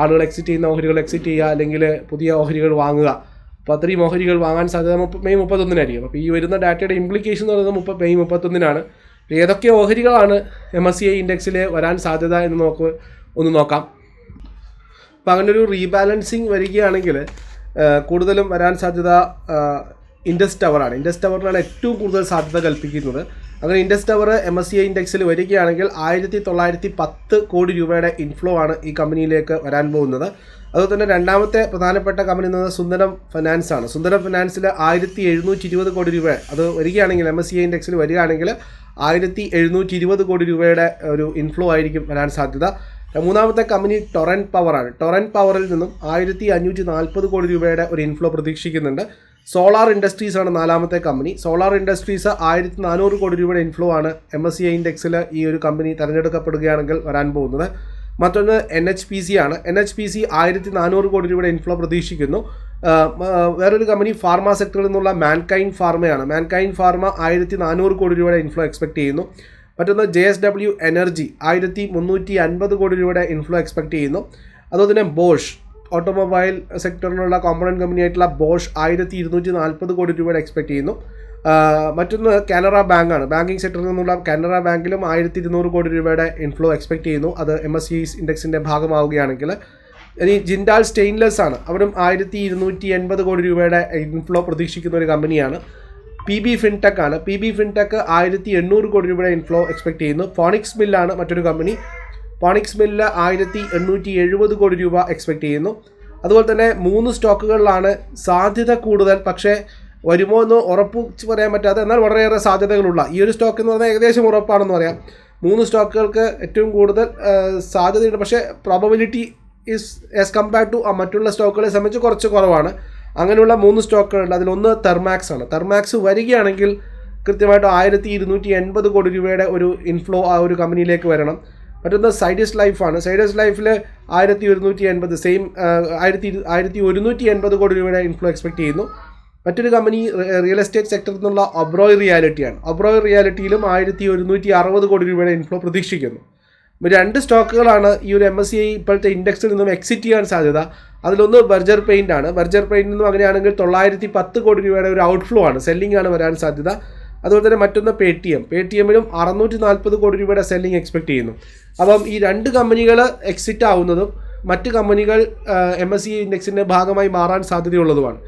Speaker 1: ആളുകൾ എക്സിറ്റ് ചെയ്യുന്ന ഓഹരികൾ എക്സിറ്റ് ചെയ്യുക അല്ലെങ്കിൽ പുതിയ ഓഹരികൾ വാങ്ങുക. അപ്പോൾ അത്രയും ഓഹരികൾ വാങ്ങാൻ സാധ്യത മുപ്പ മെയ് മുപ്പത്തൊന്നിനായിരിക്കും. അപ്പോൾ ഈ വരുന്ന ഡാറ്റയുടെ ഇംപ്ലിക്കേഷൻ എന്ന് പറയുന്നത് മുപ്പ മെയ് മുപ്പത്തൊന്നിനാണ്. ഏതൊക്കെ ഓഹരികളാണ് എം എസ് സി ഐ ഇൻഡെക്സിൽ വരാൻ സാധ്യത എന്ന് നോക്ക് ഒന്ന് നോക്കാം. അപ്പോൾ അങ്ങനെ ഒരു റീബാലൻസിങ് വരികയാണെങ്കിൽ കൂടുതലും വരാൻ സാധ്യത ഇൻഡസ് ടവറാണ് ഇൻഡസ് ടവറിനാണ് ഏറ്റവും കൂടുതൽ സാധ്യത കൽപ്പിക്കുന്നത്. അങ്ങനെ Indus Tower M S C I ഇൻഡെക്സിൽ വരികയാണെങ്കിൽ ആയിരത്തി തൊള്ളായിരത്തി പത്ത് കോടി രൂപയുടെ ഇൻഫ്ലോ ആണ് ഈ കമ്പനിയിലേക്ക് വരാൻ പോകുന്നത്. അതുപോലെ തന്നെ രണ്ടാമത്തെ പ്രധാനപ്പെട്ട കമ്പനി എന്ന് പറയുന്നത് സുന്ദരം ഫിനാൻസ് ആണ്. സുന്ദരം ഫിനാൻസിൽ ആയിരത്തി എഴുന്നൂറ്റി ഇരുപത് കോടി രൂപ. അത് വരികയാണെങ്കിൽ എം എസ് സി ഐ ഇൻഡെക്സിൽ വരികയാണെങ്കിൽ ആയിരത്തി എഴുന്നൂറ്റി ഇരുപത് കോടി രൂപയുടെ ഒരു ഇൻഫ്ലോ ആയിരിക്കും വരാൻ സാധ്യത. മൂന്നാമത്തെ കമ്പനി ടൊറൻ പവറാണ് ടൊറൻ പവറിൽ നിന്നും ആയിരത്തി അഞ്ഞൂറ്റി നാൽപ്പത് കോടി രൂപയുടെ ഒരു ഇൻഫ്ലോ പ്രതീക്ഷിക്കുന്നുണ്ട്. സോളാർ ഇൻഡസ്ട്രീസ് ആണ് നാലാമത്തെ കമ്പനി. സോളാർ ഇൻഡസ്ട്രീസ് ആയിരത്തി നാനൂറ് കോടി രൂപയുടെ ഇൻഫ്ലോ ആണ് എം എസ് സി ഇൻഡെക്സിൽ ഈ ഒരു കമ്പനി തിരഞ്ഞെടുക്കപ്പെടുകയാണെങ്കിൽ വരാൻ പോകുന്നത്. മറ്റൊന്ന് എൻ എച്ച് പി സി ആണ്. എൻ എച്ച് പി സി ആയിരത്തി നാനൂറ് കോടി രൂപയുടെ ഇൻഫ്ലോ പ്രതീക്ഷിക്കുന്നു. വേറൊരു കമ്പനി ഫാർമ സെക്ടറിൽ നിന്നുള്ള മാൻകൈൻ ഫാർമയാണ് മാൻകൈൻ ഫാർമ ആയിരത്തി നാനൂറ് കോടി രൂപയുടെ ഇൻഫ്ലോ എക്സ്പെക്ട് ചെയ്യുന്നു. മറ്റൊന്ന് ജെ എസ് ഡബ്ല്യു എനർജി ആയിരത്തി മുന്നൂറ്റി അൻപത് കോടി രൂപയുടെ ഇൻഫ്ലോ എക്സ്പെക്ട് ചെയ്യുന്നു. അതുപോലെ തന്നെ ബോഷ് ഓട്ടോമൊബൈൽ സെക്ടറിനുള്ള കോമ്പണന്റ് കമ്പനിയായിട്ടുള്ള ബോഷ് ആയിരത്തി ഇരുന്നൂറ്റി നാൽപ്പത് കോടി രൂപയുടെ എക്സ്പെക്ട് ചെയ്യുന്നു. മറ്റൊന്ന് കാനറ ബാങ്കാണ് ബാങ്കിങ് സെക്ടറിൽ നിന്നുള്ള കാനറ ബാങ്കിലും ആയിരത്തി ഇരുന്നൂറ് കോടി രൂപയുടെ ഇൻഫ്ലോ എക്സ്പെക്ട് ചെയ്യുന്നു. അത് എം എസ് സി ഇൻഡെക്സിന്റെ ഭാഗമാവുകയാണെങ്കിൽ. ഇനി ജിൻഡാൽ സ്റ്റെയിൻലെസ് ആണ്. അവരും ആയിരത്തി ഇരുന്നൂറ്റി എൺപത് കോടി രൂപയുടെ ഇൻഫ്ലോ പ്രതീക്ഷിക്കുന്ന ഒരു കമ്പനിയാണ് പി ബി ഫിൻടെക് ആണ്. പി ബി ഫിൻടെക് ആയിരത്തി എണ്ണൂറ് കോടി രൂപയുടെ ഇൻഫ്ലോ എക്സ്പെക്ട് ചെയ്യുന്നു. ഫോണിക്സ് ബില്ലാണ് മറ്റൊരു കമ്പനി ഫോണിക്സ് മില്ല് ആയിരത്തി എണ്ണൂറ്റി എഴുപത് കോടി രൂപ എക്സ്പെക്ട് ചെയ്യുന്നു. അതുപോലെ തന്നെ മൂന്ന് സ്റ്റോക്കുകളിലാണ് സാധ്യത കൂടുതൽ. പക്ഷേ വരുമോ എന്ന് ഉറപ്പ് പറയാൻ പറ്റാതെ എന്നാൽ വളരെയേറെ സാധ്യതകളുള്ള. ഈ ഒരു സ്റ്റോക്ക് എന്ന് പറഞ്ഞാൽ ഏകദേശം ഉറപ്പാണെന്ന് പറയാം. മൂന്ന് സ്റ്റോക്കുകൾക്ക് ഏറ്റവും കൂടുതൽ സാധ്യതയുണ്ട്. പക്ഷേ probability is as compared to മറ്റുള്ള സ്റ്റോക്കുകളെ സംബന്ധിച്ച് കുറച്ച് കുറവാണ്. അങ്ങനെയുള്ള മൂന്ന് സ്റ്റോക്കുകളുണ്ട് അതിലൊന്ന് തെർമാക്സ് ആണ്. തെർമാക്സ് വരികയാണെങ്കിൽ കൃത്യമായിട്ട് ആയിരത്തി ഇരുന്നൂറ്റി എൺപത് കോടി രൂപയുടെ ഒരു ഇൻഫ്ലോ ആ ഒരു കമ്പനിയിലേക്ക് വരണം. മറ്റൊന്ന് സൈഡസ് ലൈഫാണ്. സൈഡസ് ലൈഫിൽ ആയിരത്തി ഒരുന്നൂറ്റി എൺപത് സെയിം ആയിരത്തി ആയിരത്തി ഒരുന്നൂറ്റി എൺപത് കോടി രൂപയുടെ ഇൻഫ്ലോ എക്സ്പെക്ട് ചെയ്യുന്നു. മറ്റൊരു കമ്പനി റിയൽ എസ്റ്റേറ്റ് സെക്ടറിൽ നിന്നുള്ള ഒബ്രോയ് റിയാലിറ്റിയാണ് അബ്രോയ് റിയാലിറ്റിയിലും ആയിരത്തി ഒരുന്നൂറ്റി അറുപത് കോടി രൂപയുടെ ഇൻഫ്ലോ പ്രതീക്ഷിക്കുന്നു. രണ്ട് സ്റ്റോക്കുകളാണ് ഈ ഒരു എം എസ് സി ഇപ്പോഴത്തെ ഇൻഡെക്സിൽ നിന്നും എക്സിറ്റ് ചെയ്യാൻ സാധ്യത. അതിലൊന്ന് ബർജർ പെയിന്റ് ആണ്. ബർജർ പെയിന്റ് നിന്നും അങ്ങനെയാണെങ്കിൽ തൊള്ളായിരത്തി പത്ത് കോടി രൂപയുടെ ഒരു ഔട്ട്ഫ്ലോ ആണ്. സെല്ലിംഗ് ആണ് വരാൻ സാധ്യത. അതുപോലെ തന്നെ മറ്റൊന്ന് pay T M pay T എമ്മിലും അറുന്നൂറ്റി നാൽപ്പത് കോടി രൂപയുടെ സെല്ലിംഗ് എക്സ്പെക്ട് ചെയ്യുന്നു. അപ്പം ഈ രണ്ട് കമ്പനികൾ എക്സിറ്റ് ആവുന്നതും മറ്റ് കമ്പനികൾ എം എസ് സി ഇൻഡെക്സിന്റെ ഭാഗമായി മാറാൻ സാധ്യതയുള്ളതുമാണ്.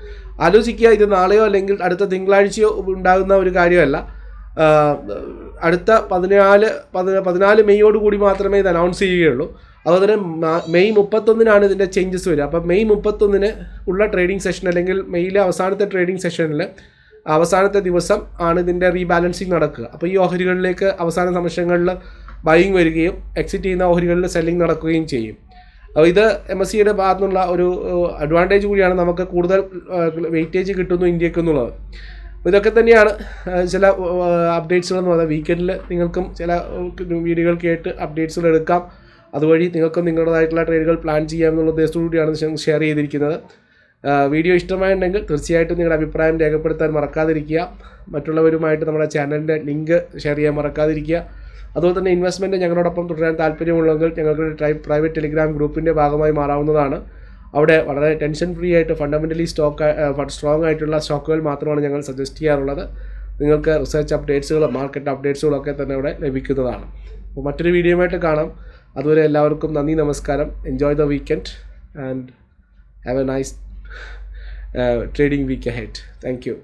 Speaker 1: ആലോചിക്കുക ഇത് നാളെയോ അല്ലെങ്കിൽ അടുത്ത തിങ്കളാഴ്ചയോ ഉണ്ടാകുന്ന ഒരു കാര്യമല്ല. അടുത്ത പതിനാല് പതിന പതിനാല് മെയ്യോട് കൂടി മാത്രമേ ഇത് അനൗൺസ് ചെയ്യുകയുള്ളൂ. അതുപോലെ തന്നെ മെയ് മുപ്പത്തൊന്നിനാണ് ഇതിന്റെ ചേഞ്ചസ് വരിക. അപ്പം മെയ് മുപ്പത്തൊന്നിന് ഉള്ള ട്രേഡിംഗ് സെഷൻ അല്ലെങ്കിൽ മെയ്യിലെ അവസാനത്തെ ട്രേഡിംഗ് സെഷനിൽ അവസാനത്തെ ദിവസം ആണ് ഇതിന്റെ റീബാലൻസിങ് നടക്കുക. അപ്പോൾ ഈ ഓഹരികളിലേക്ക് അവസാന നിമിഷങ്ങളിൽ ബൈയിങ് വരികയും എക്സിറ്റ് ചെയ്യുന്ന ഓഹരികളിൽ സെല്ലിംഗ് നടക്കുകയും ചെയ്യും. അപ്പോൾ ഇത് എം എസ് സിയുടെ ഭാഗത്തു നിന്നുള്ള ഒരു അഡ്വാന്റേജ് കൂടിയാണ് നമുക്ക് കൂടുതൽ വെയിറ്റേജ് കിട്ടുന്നു ഇന്ത്യയ്ക്ക് എന്നുള്ളത്. ഇതൊക്കെ തന്നെയാണ് ചില അപ്ഡേറ്റ്സുകൾ എന്ന് പറയുന്നത്. വീക്കെൻഡിൽ നിങ്ങൾക്കും ചില വീഡിയോകൾ കേട്ട് അപ്ഡേറ്റ്സുകൾ എടുക്കാം. അതുവഴി നിങ്ങൾക്കും നിങ്ങളുടേതായിട്ടുള്ള ട്രേഡുകൾ പ്ലാൻ ചെയ്യാമെന്നുള്ള ഉദ്ദേശത്തോടു കൂടിയാണ് ഷെയർ ചെയ്തിരിക്കുന്നത്. വീഡിയോ ഇഷ്ടമായിട്ടുണ്ടെങ്കിൽ തീർച്ചയായിട്ടും നിങ്ങളുടെ അഭിപ്രായം രേഖപ്പെടുത്താൻ മറക്കാതിരിക്കുക. മറ്റുള്ളവരുമായിട്ട് നമ്മുടെ ചാനലിന്റെ ലിങ്ക് ഷെയർ ചെയ്യാൻ മറക്കാതിരിക്കുക. അതുപോലെ തന്നെ ഇൻവെസ്റ്റ്മെന്റ് ഞങ്ങളോടൊപ്പം തുടരാൻ താല്പര്യമുള്ളെങ്കിൽ ഞങ്ങൾക്ക് ട്രൈ പ്രൈവറ്റ് ടെലിഗ്രാം ഗ്രൂപ്പിന്റെ ഭാഗമായി മാറാവുന്നതാണ്. അവിടെ വളരെ ടെൻഷൻ ഫ്രീ ആയിട്ട് ഫണ്ടമെന്റലി സ്റ്റോക്ക് സ്ട്രോങ് ആയിട്ടുള്ള സ്റ്റോക്കുകൾ മാത്രമാണ് ഞങ്ങൾ സജസ്റ്റ് ചെയ്യാറുള്ളത്. നിങ്ങൾക്ക് റിസർച്ച് അപ്ഡേറ്റ്സുകളും മാർക്കറ്റ് അപ്ഡേറ്റ്സുകളും ഒക്കെ തന്നെ അവിടെ ലഭിക്കുന്നതാണ്. അപ്പോൾ മറ്റൊരു വീഡിയോയുമായിട്ട് കാണാം. അതുവരെ എല്ലാവർക്കും നന്ദി നമസ്കാരം. Enjoy the weekend and have a nice trading week ahead thank you